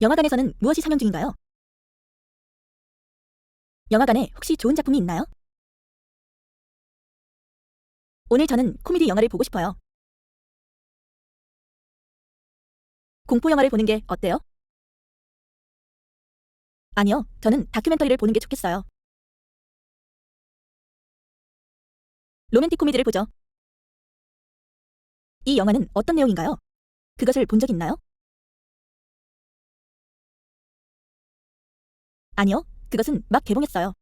영화관에서는 무엇이 상영 중인가요? 영화관에 혹시 좋은 작품이 있나요? 오늘 저는 코미디 영화를 보고 싶어요. 공포 영화를 보는 게 어때요? 아니요, 저는 다큐멘터리를 보는 게 좋겠어요. 로맨틱 코미디를 보죠. 이 영화는 어떤 내용인가요? 그것을 본 적 있나요? 아니요, 그것은 막 개봉했어요.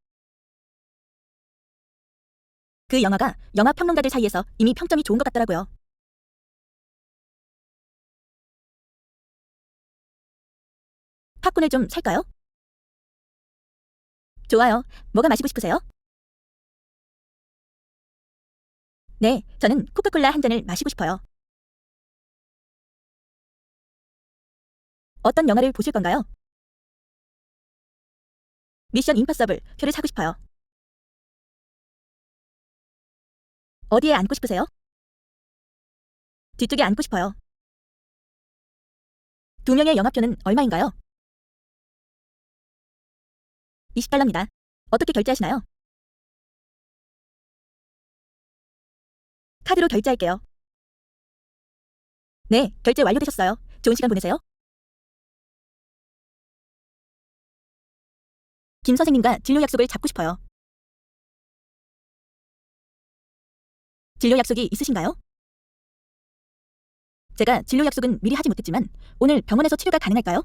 그 영화가 영화 평론가들 사이에서 이미 평점이 좋은 것 같더라고요. 팝콘을 좀 살까요? 좋아요. 뭐가 마시고 싶으세요? 네, 저는 코카콜라 한 잔을 마시고 싶어요. 어떤 영화를 보실 건가요? 미션 임파서블 표를 사고 싶어요. 어디에 앉고 싶으세요? 뒤쪽에 앉고 싶어요. 두 명의 영화표는 얼마인가요? 20달러입니다. 어떻게 결제하시나요? 카드로 결제할게요. 네, 결제 완료되셨어요. 좋은 시간 보내세요. 김 선생님과 진료 약속을 잡고 싶어요. 진료 약속이 있으신가요? 제가 진료 약속은 미리 하지 못했지만 오늘 병원에서 치료가 가능할까요?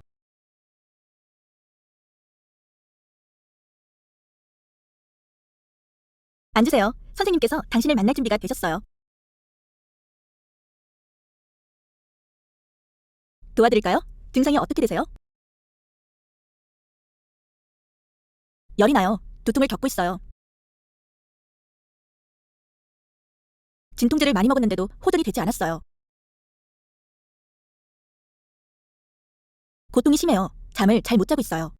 앉으세요. 선생님께서 당신을 만날 준비가 되셨어요. 도와드릴까요? 증상이 어떻게 되세요? 열이 나요. 두통을 겪고 있어요. 진통제를 많이 먹었는데도 호전이 되지 않았어요. 고통이 심해요. 잠을 잘 못 자고 있어요.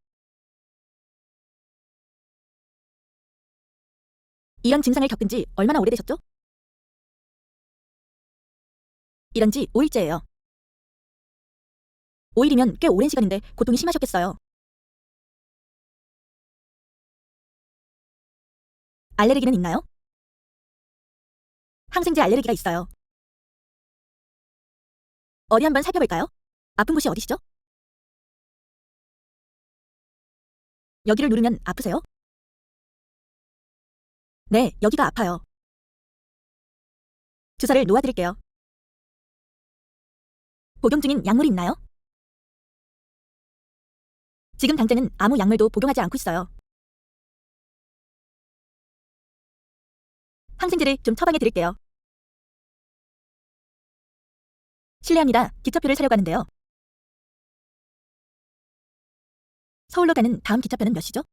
이런 증상을 겪은 지 얼마나 오래되셨죠? 이런 지 5일째예요. 5일이면 꽤 오랜 시간인데 고통이 심하셨겠어요. 알레르기는 있나요? 항생제 알레르기가 있어요. 어디 한번 살펴볼까요? 아픈 곳이 어디시죠? 여기를 누르면 아프세요? 네, 여기가 아파요. 주사를 놓아드릴게요. 복용 중인 약물이 있나요? 지금 당장은 아무 약물도 복용하지 않고 있어요. 항생제를 좀 처방해 드릴게요. 실례합니다. 기차표를 사려고 하는데요. 서울로 가는 다음 기차표는 몇 시죠?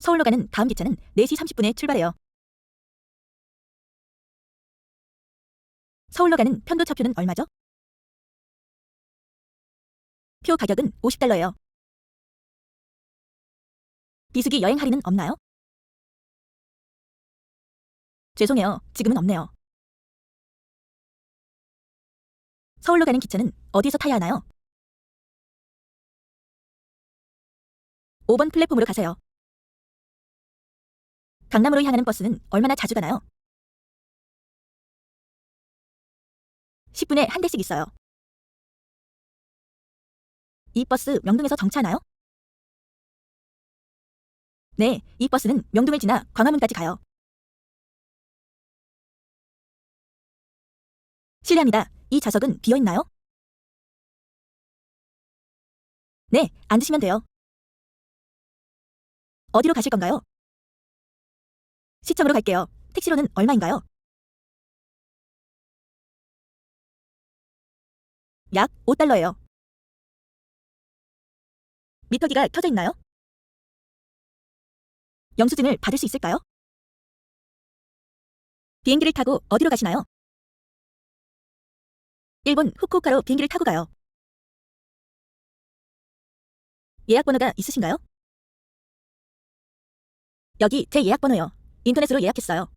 서울로 가는 다음 기차는 4시 30분에 출발해요. 서울로 가는 편도차표는 얼마죠? 표 가격은 50달러예요. 비수기 여행 할인은 없나요? 죄송해요. 지금은 없네요. 서울로 가는 기차는 어디에서 타야 하나요? 5번 플랫폼으로 가세요. 강남으로 향하는 버스는 얼마나 자주 가나요? 10분에 한 대씩 있어요. 이 버스 명동에서 정차하나요? 네, 이 버스는 명동을 지나 광화문까지 가요. 실례합니다. 이 좌석은 비어 있나요? 네, 앉으시면 돼요. 어디로 가실 건가요? 시청으로 갈게요. 택시로는 얼마인가요? 약 5달러예요. 미터기가 켜져 있나요? 영수증을 받을 수 있을까요? 비행기를 타고 어디로 가시나요? 일본 후쿠오카로 비행기를 타고 가요. 예약 번호가 있으신가요? 여기 제 예약 번호요. 인터넷으로 예약했어요.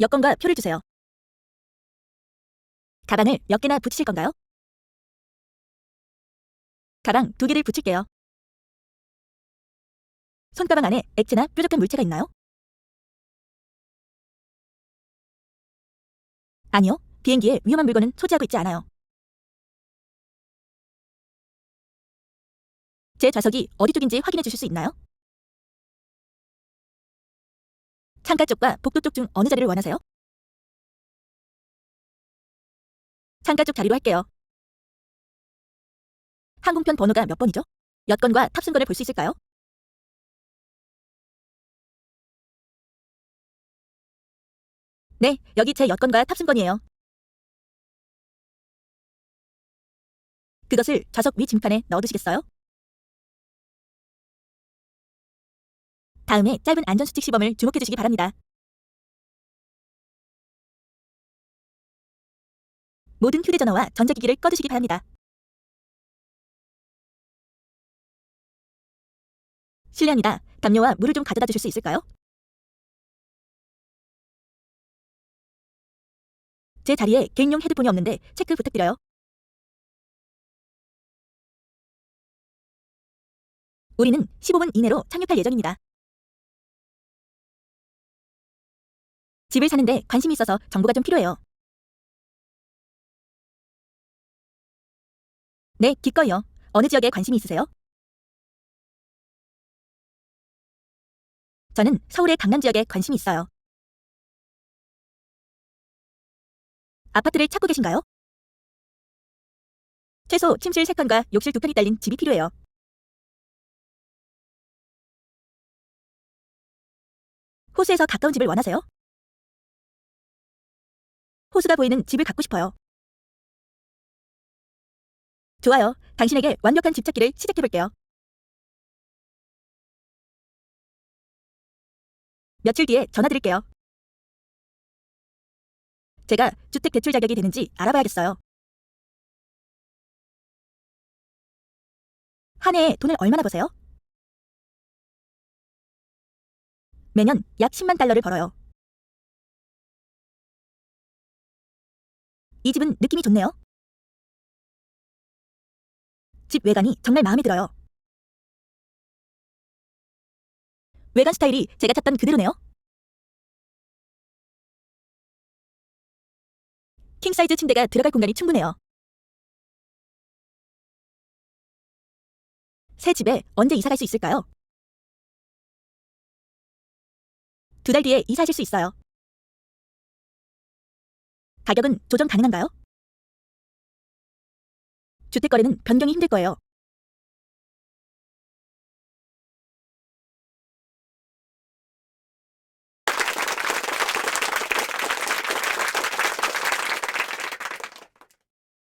여권과 표를 주세요. 가방을 몇 개나 붙이실 건가요? 가방 두 개를 붙일게요. 손가방 안에 액체나 뾰족한 물체가 있나요? 아니요. 비행기에 위험한 물건은 소지하고 있지 않아요. 제 좌석이 어디 쪽인지 확인해 주실 수 있나요? 창가 쪽과 복도 쪽 중 어느 자리를 원하세요? 창가 쪽 자리로 할게요. 항공편 번호가 몇 번이죠? 여권과 탑승권을 볼 수 있을까요? 네, 여기 제 여권과 탑승권이에요. 그것을 좌석 위 짐칸에 넣어두시겠어요? 다음에 짧은 안전수칙 시범을 주목해 주시기 바랍니다. 모든 휴대전화와 전자기기를 꺼두시기 바랍니다. 실례합니다. 담요와 물을 좀 가져다 주실 수 있을까요? 제 자리에 개인용 헤드폰이 없는데 체크 부탁드려요. 우리는 15분 이내로 착륙할 예정입니다. 집을 사는데 관심이 있어서 정보가 좀 필요해요. 네, 기꺼이요. 어느 지역에 관심이 있으세요? 저는 서울의 강남 지역에 관심이 있어요. 아파트를 찾고 계신가요? 최소 침실 3칸과 욕실 2칸이 딸린 집이 필요해요. 호수에서 가까운 집을 원하세요? 호수가 보이는 집을 갖고 싶어요. 좋아요. 당신에게 완벽한 집 찾기를 시작해볼게요. 며칠 뒤에 전화드릴게요. 제가 주택 대출 자격이 되는지 알아봐야겠어요. 한 해에 돈을 얼마나 버세요? 매년 약 10만 달러를 벌어요. 이 집은 느낌이 좋네요. 집 외관이 정말 마음에 들어요. 외관 스타일이 제가 찾던 그대로네요. 킹 사이즈 침대가 들어갈 공간이 충분해요. 새 집에 언제 이사 갈 수 있을까요? 두 달 뒤에 이사하실 수 있어요. 가격은 조정 가능한가요? 주택 거래는 변경이 힘들 거예요.